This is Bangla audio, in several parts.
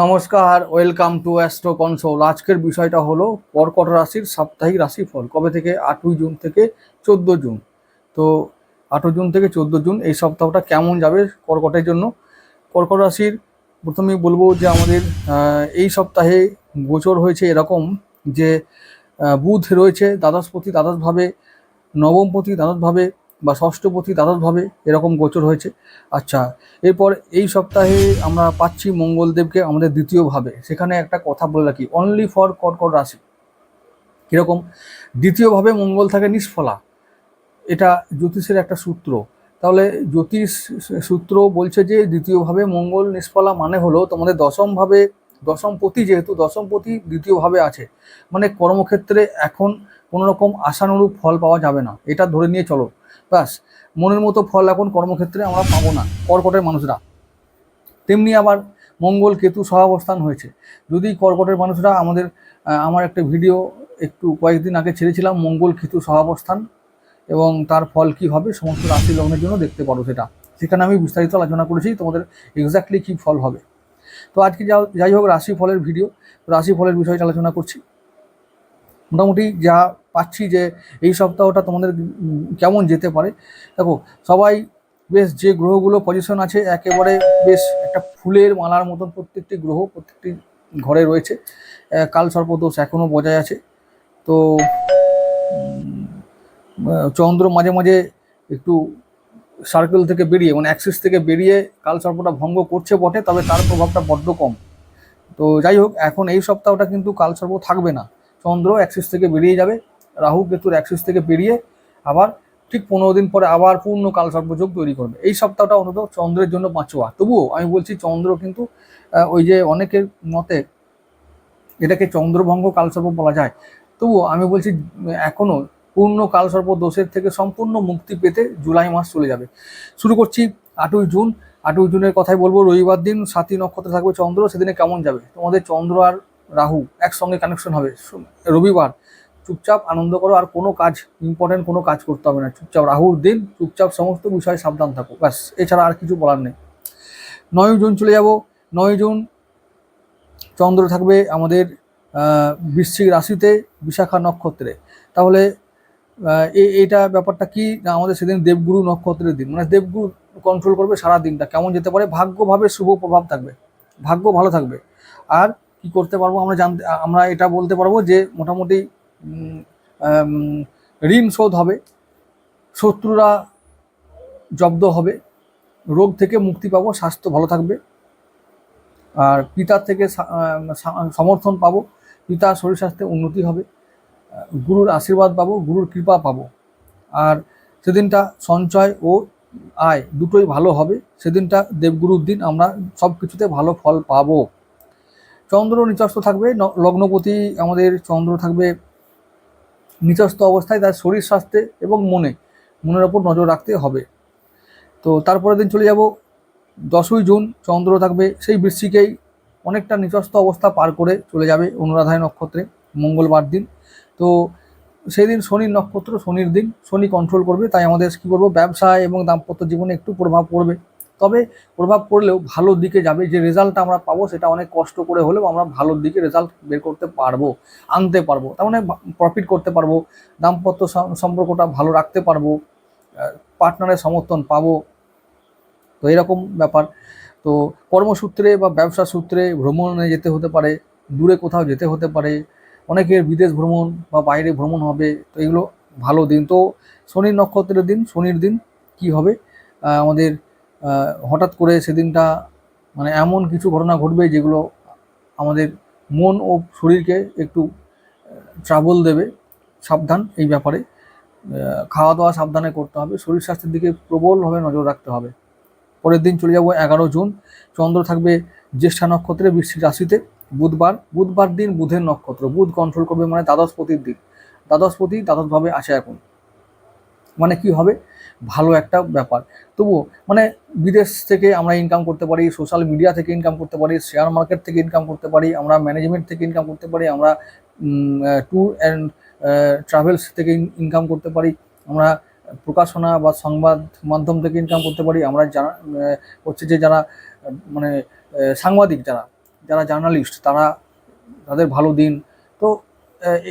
নমস্কার, ওয়েলকাম টু অ্যাস্ট্রো কনসোল। আজকের বিষয়টা হলো কর্কট রাশির সাপ্তাহিক রাশিফল, কবে থেকে? আটই জুন থেকে চোদ্দ জুন। তো আটই জুন থেকে চোদ্দ জুন, এই সপ্তাহটা কেমন যাবে কর্কটের জন্য? কর্কট রাশির প্রথমেই বলব যে আমাদের এই সপ্তাহে গোচর হয়েছে এরকম যে বুধ রয়েছে দ্বাদশপতি দ্বাদশভাবে নবমপতি দ্বাদশভাবে বা ষষ্ঠপতি দ্বাদশভাবে এরকম গোচর হয়েছে। আচ্ছা এরপর এই সপ্তাহে আমরা পাচ্ছি মঙ্গলদেবকে আমাদের দ্বিতীয়ভাবে। সেখানে একটা কথা বলে রাখি অনলি ফর কর্কট রাশি। কীরকম? দ্বিতীয়ভাবে মঙ্গল থাকে নিষ্ফলা। এটা জ্যোতিষের একটা সূত্র। তাহলে জ্যোতিষ সূত্র বলছে যে দ্বিতীয়ভাবে মঙ্গল নিষ্ফলা মানে হলো তোমাদের দশমভাবে দশমপতি যেহেতু দশমপতি দ্বিতীয়ভাবে আছে। মানে কর্মক্ষেত্রে এখন কোনোরকম আশানুরূপ ফল পাওয়া যাবে না। এটা ধরে নিয়ে চলো। ব্যাস, মনের মতো ফল এখন কর্মক্ষেত্রে আমরা পাবো না, কর্কটের মানুষরা। তেমনি আবার মঙ্গল, কেতু সহাবস্থান হয়েছে। যদি কর্কটের মানুষরা আমাদের আমার একটা ভিডিও একটু কয়েকদিন আগে ছেড়েছিলাম, মঙ্গল, কেতু সহাবস্থান এবং তার ফল কি হবে, সমস্ত রাশি লগ্নের জন্য দেখতে পারো সেটা। সেখানে আমি বিস্তারিত আলোচনা করেছি তোমাদের এক্স্যাক্টলি কি ফল হবে। তো আজকে যাই হোক, রাশি ফলের ভিডিও রাশি ফলের বিষয়ে আলোচনা করছি। মোটামুটি যা পাচ্ছি যে এই সপ্তাহটা তোমাদের কেমন যেতে পারে। দেখো, সবাই বেশ যে গ্রহগুলো পজিশন আছে, একেবারে বেশ একটা ফুলের মালার মতন প্রত্যেকটি গ্রহ প্রত্যেকটি ঘরে রয়েছে। কাল সর্পদোষ এখনও বজায় আছে। তো চন্দ্র মাঝে মাঝে একটু সার্কেল থেকে বেরিয়ে মানে অ্যাক্সিস থেকে বেরিয়ে কাল সর্পটা ভঙ্গ করছে বটে, তবে তার প্রভাবটা বড্ড কম। তো যাই হোক, এখন এই সপ্তাহটা কিন্তু কাল সর্প থাকবে না। চন্দ্র অ্যাক্সিস থেকে বেরিয়ে যাবে। রাহু কেতুর অ্যাক্সিস থেকে বেরিয়ে আবার ঠিক পনেরো দিন পরে আবার পূর্ণ কাল সর্পযোগ তৈরি করবে। এই সপ্তাহটা অন্তত চন্দ্রের জন্য বাঁচোয়া। তবুও আমি বলছি চন্দ্র কিন্তু ওই যে অনেকের মতে এটাকে চন্দ্রভঙ্গ কালসর্প বলা যায়। তবুও আমি বলছি উম, এখনও পূর্ণ কালসর্প দোষের থেকে সম্পূর্ণ মুক্তি পেতে জুলাই মাস চলে যাবে। শুরু করছি আটই জুন। আটই জুনের কথাই বলব রবিবার দিন সাতই নক্ষত্র থাকবে চন্দ্র সেদিনে কেমন যাবে? তোমাদের চন্দ্র আর রাহু একসঙ্গে কানেকশন হবে। রবিবার চুপচাপ আনন্দ করো, আর কোনো কাজ ইম্পর্টেন্ট কোনো কাজ করতে হবে না। চুপচাপ রাহুর দিন, চুপচাপ সমস্ত বিষয়ে সাবধান থাকো। ব্যাস, এছাড়া আর কিছু বলার নেই। নয় জুন চলে যাব। নয় জুন চন্দ্র থাকবে আমাদের বৃশ্চিক রাশিতে, বিশাখা নক্ষত্রে। তাহলে এইটা ব্যাপারটা কি? না, আমাদের সেদিন দেবগুরু নক্ষত্রের দিন। মানে দেবগুরু কন্ট্রোল করবে সারা দিনটা। কেমন যেতে পারে? ভাগ্যভাবে শুভ প্রভাব থাকবে। ভাগ্য ভালো থাকবে। আর কি করতে পারব আমরা জানতে, আমরা এটা বলতে পারব যে, মোটামুটি ঋণ শোধ হবে, শত্রুরা জব্দ হবে, রোগ থেকে মুক্তি পাবো, স্বাস্থ্য ভালো থাকবে, আর পিতার থেকে সমর্থন পাবো, পিতার শরীর স্বাস্থ্যে উন্নতি হবে গুরুর আশীর্বাদ পাবো, গুরুর কৃপা পাবো, আর সেদিনটা সঞ্চয় ও আয় দুটোই ভালো হবে, সেদিনটা দেবগুরুর দিন, আমরা সব কিছুতে ভালো ফল পাবো। চন্দ্র নিচস্থ থাকবে লগ্নপতি আমাদের চন্দ্র থাকবে নিচস্থ অবস্থায় তার শরীর, স্বাস্থ্যে এবং মনে, মনের ওপর নজর রাখতে হবে। তো তারপরের দিন চলে যাব। দশই জুন চন্দ্র থাকবে। সেই বৃষ্টিকেই অনেকটা নিচস্থ অবস্থা পার করে চলে যাবে অনুরাধায় নক্ষত্রে, মঙ্গলবার দিন। তো সেই দিন শনির নক্ষত্র, শনির দিন, শনি কন্ট্রোল করবে। তাই আমাদের কী করব? ব্যবসায় এবং দাম্পত্য জীবনে একটু প্রভাব পড়বে। তবে প্রভাব পড়লেও ভালোর দিকে যাবে। যে রেজাল্টটা আমরা পাবো সেটা অনেক কষ্ট করে হলেও আমরা ভালোর দিকে রেজাল্ট বের করতে পারব, আনতে পারব। তার মানে প্রফিট করতে পারব, দাম্পত্য সম্পর্কটা ভালো রাখতে পারব পার্টনারের সমর্থন পাবো। তো এরকম ব্যাপার। তো কর্মসূত্রে বা ব্যবসা সূত্রে ভ্রমণে যেতে হতে পারে, দূরে কোথাও যেতে হতে পারে, অনেকের বিদেশ ভ্রমণ বা বাইরে ভ্রমণ হবে, তো এগুলো ভালো দিন। তো শনির নক্ষত্রের দিন, শনির দিন কি হবে? আমাদের হঠাৎ করে সেদিনটা মানে এমন কিছু ঘটনা ঘটবে যেগুলো আমাদের মন ও শরীরকে একটু ট্রাবল দেবে, সাবধান এই ব্যাপারে। খাওয়া দাওয়া সাবধানে করতে হবে, শরীর স্বাস্থ্যের দিকে প্রবলভাবে নজর রাখতে হবে। পরের দিন চলে যাব এগারো জুন, চন্দ্র থাকবে জ্যেষ্ঠা নক্ষত্রে বৃশ্চিক রাশিতে, বুধবার বুধবার দিন বুধের নক্ষত্র, বুধ কন্ট্রোল করবে মানে দ্বাদশপতির দিন। দ্বাদশপতি দ্বাদশভাবে আসে এখন। মানে কি হবে? ভালো একটা ব্যাপার। তবুও মানে বিদেশ থেকে আমরা ইনকাম করতে পারি সোশ্যাল মিডিয়া থেকে ইনকাম করতে পারি শেয়ার মার্কেট থেকে ইনকাম করতে পারি, আমরা ম্যানেজমেন্ট থেকে ইনকাম করতে পারি, আমরা ট্যুর অ্যান্ড ট্রাভেলস থেকে ইনকাম করতে পারি, আমরা প্রকাশনা বা সংবাদ মাধ্যম থেকে ইনকাম করতে পারি, আমরা যারা হচ্ছে যে যারা মানে সাংবাদিক যারা যারা জার্নালিস্ট তারা তাদের ভালো দিন। তো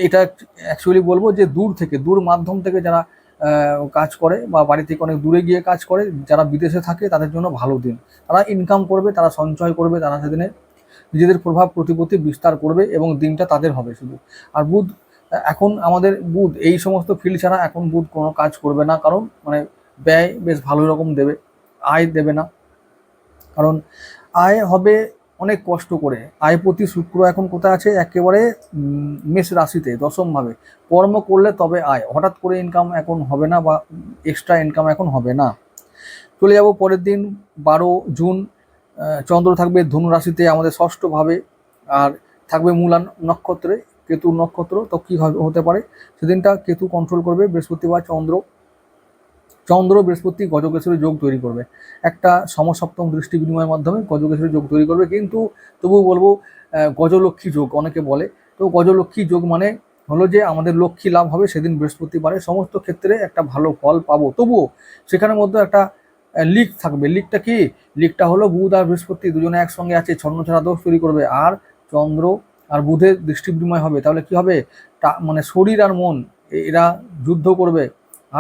এটা অ্যাকচুয়ালি বলব যে দূর থেকে, দূর মাধ্যম থেকে যারা কাজ করে বা বাড়ি থেকে অনেক দূরে গিয়ে কাজ করে, যারা বিদেশে থাকে তাদের জন্য ভালো দিন। তারা ইনকাম করবে, তারা সঞ্চয় করবে, তারা সেদিনে নিজেদের প্রভাব প্রতিপত্তি বিস্তার করবে এবং দিনটা তাদের হবে শুধু। আর বুধ, এখন আমাদের বুধ, এই সমস্ত ফিল্ড ছাড়া এখন বুধ কোনো কাজ করবে না, কারণ মানে ব্যয় বেশ ভালো রকম দেবে, আয় দেবে না। কারণ আয় হবে অনেক কষ্ট করে। আয়পতি শুক্র এখন কোথায় আছে? একেবারে মেষ রাশিতে, দশমভাবে। কর্ম করলে তবে আয়। হঠাৎ করে ইনকাম এখন হবে না বা এক্সট্রা ইনকাম এখন হবে না। চলে যাব পরের দিন, বারো জুন চন্দ্র থাকবে ধনু রাশিতে আমাদের ষষ্ঠভাবে। আর থাকবে মূলান নক্ষত্রে, কেতু নক্ষত্র, তো কী হতে পারে? সেদিনটা কেতু কন্ট্রোল করবে, বৃহস্পতিবার চন্দ্র। চন্দ্র, বৃহস্পতি গজকেশ্বরী যোগ তৈরি করবে। একটা সমসপ্তম দৃষ্টি বিনিময়ের মাধ্যমে গজকেশ্বরী যোগ তৈরি করবে। কিন্তু তবুও বলব গজলক্ষ্মী যোগ অনেকে বলে। তো গজলক্ষ্মী যোগ মানে হলো যে আমাদের লক্ষ্মী লাভ হবে, সেদিন বৃহস্পতিবারে সমস্ত ক্ষেত্রে একটা ভালো ফল পাবো। তবুও সেখানের মধ্যে একটা লিক থাকবে। লিকটা কি? লিকটা হলো বুধ আর বৃহস্পতি দুজনে একসঙ্গে আছে, ছন্নছাড়া দোষ তৈরি করবে। আর চন্দ্র আর বুধের দৃষ্টি বিনিময় হবে। তাহলে কি হবে? মানে শরীর আর মন এরা যুদ্ধ করবে।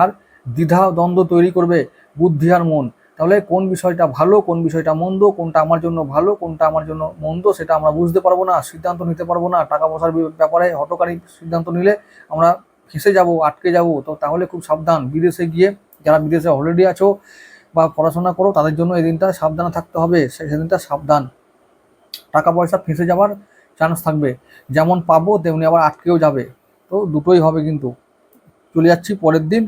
আর দ্বিধা দ্বন্দ্ব তৈরি করবে বুদ্ধি আর মন। তাহলে কোন বিষয়টা ভালো, কোন বিষয়টা মন্দ, কোনটা আমার জন্য ভালো, কোনটা আমার জন্য মন্দ সেটা আমরা বুঝতে পারব না, সিদ্ধান্ত নিতে পারব না। টাকা পয়সার ব্যাপারে হটকারী সিদ্ধান্ত নিলে আমরা ফেসে যাব, আটকে যাব। তো তাহলে খুব সাবধান। বিদেশে গিয়ে যারা বিদেশে অলরেডি আছো বা পড়াশোনা করো, তাদের জন্য এই দিনটা সাবধানে থাকতে হবে। সেদিনটা সাবধান। টাকা পয়সা ফেসে যাওয়ার চান্স থাকবে। যেমন পাবো, তেমনি আবার আটকেও যাবে। তো দুটোই হবে কিন্তু। চলে যাচ্ছি পরের দিন।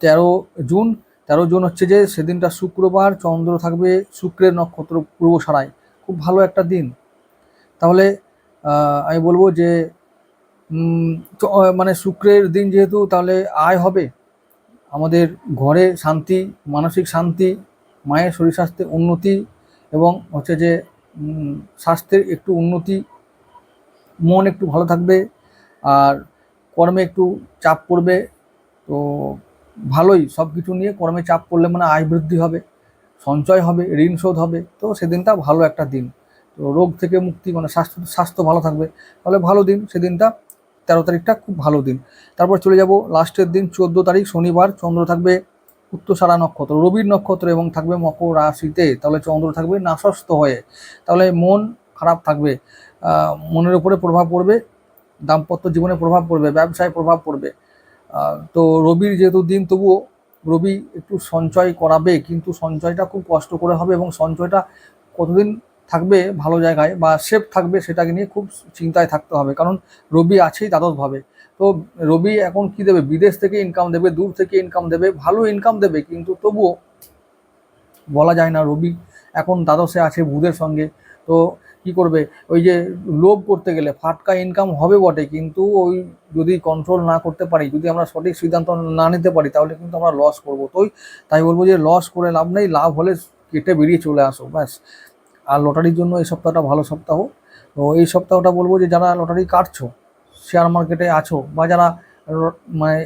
তেরো জুন তেরো জুন হচ্ছে যে সেদিনটা শুক্রবার, চন্দ্র থাকবে শুক্রের নক্ষত্র পূর্ব সারায় খুব ভালো একটা দিন। তাহলে আমি বলব যে মানে শুক্রের দিন যেহেতু, তাহলে আয় হবে। আমাদের ঘরে শান্তি, মানসিক শান্তি, মায়ের শরীর স্বাস্থ্যের উন্নতি এবং হচ্ছে যে স্বাস্থ্যের একটু উন্নতি, মন একটু ভালো থাকবে, আর কর্মে একটু চাপ পড়বে। তো ভালোই সব কিছু নিয়ে কর্মে চাপ পড়লে মানে আয় বৃদ্ধি হবে, সঞ্চয় হবে, ঋণ শোধ হবে, তো সেদিনটা ভালো একটা দিন। তো রোগ থেকে মুক্তি মানে স্বাস্থ্য স্বাস্থ্য ভালো থাকবে। তাহলে ভালো দিন, সেদিনটা তেরো তারিখটা খুব ভালো দিন। তারপর চলে যাব লাস্টের দিন, চোদ্দ তারিখ, শনিবার, চন্দ্র থাকবে উত্তরসারা নক্ষত্র, রবির নক্ষত্র এবং থাকবে মকর রাশিতে। তাহলে চন্দ্র থাকবে নাশস্ত হয়ে। তাহলে মন খারাপ থাকবে মনের উপরে প্রভাব পড়বে, দাম্পত্য জীবনে প্রভাব পড়বে, ব্যবসায় প্রভাব পড়বে। তো রবির যেহেতু দিন, তবুও রবি একটু সঞ্চয় করাবে, কিন্তু সঞ্চয়টা খুব কষ্ট করে হবে এবং সঞ্চয়টা কতদিন থাকবে ভালো জায়গায় বা সেফ থাকবে সেটাকে নিয়ে খুব চিন্তায় থাকতে হবে, কারণ রবি আছেই দ্বাদশভাবে। তো রবি এখন কি দেবে? বিদেশ থেকে ইনকাম দেবে, দূর থেকে ইনকাম দেবে, ভালো ইনকাম দেবে, কিন্তু তবুও বলা যায় না রবি এখন দ্বাদশে আছে বুধের সঙ্গে। তো কি করবে? ওই যে লোভ করতে গেলে ফাটকা ইনকাম হবে বটে, কিন্তু ওই যদি কন্ট্রোল না করতে পারি, যদি আমরা সঠিক সিদ্ধান্ত না নিতে পারি, তাহলে কিন্তু আমরা লস করব। তোই তাই বলব যে লস করে লাভ নেই, লাভ হলে কেটে বেরিয়ে চলে আসো, ব্যাস। আর লটারির জন্য এই সপ্তাহটা ভালো সপ্তাহ। তো এই সপ্তাহটা বলব যে যারা লটারি কাটছো শেয়ার মার্কেটে আছো, বা যারা মানে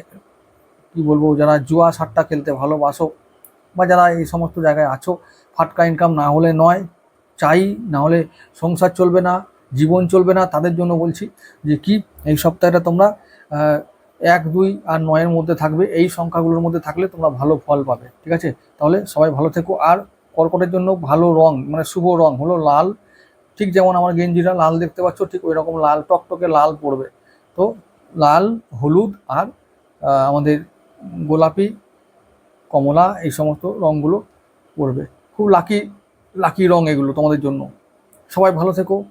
কি বলব, যারা জুয়া সাট্টা খেলতে ভালোবাসো, বা যারা এই সমস্ত জায়গায় আছো, ফাটকা ইনকাম না হলে নয় চাই না হলে সংসার চলবে না, জীবন চলবে না, তাদের জন্য বলছি যে কি, এই সপ্তাহটা তোমরা এক, দুই আর নয়ের মধ্যে থাকবে, এই সংখ্যাগুলোর মধ্যে থাকলে তোমরা ভালো ফল পাবে, ঠিক আছে? তাহলে সবাই ভালো থেকো, আর কর্কটের জন্য ভালো রং মানে শুভ রং হলো লাল, ঠিক যেমন আমার গেঞ্জিরা লাল দেখতে পাচ্ছ, ঠিক ওই রকম লাল, টকটকে লাল পড়বে তো লাল, হলুদ আর আমাদের গোলাপি, কমলা, এই সমস্ত রঙগুলো পড়বে খুব লাকি লাকি রং এগুলো তোমাদের জন্য। সবাই ভালো থেকো।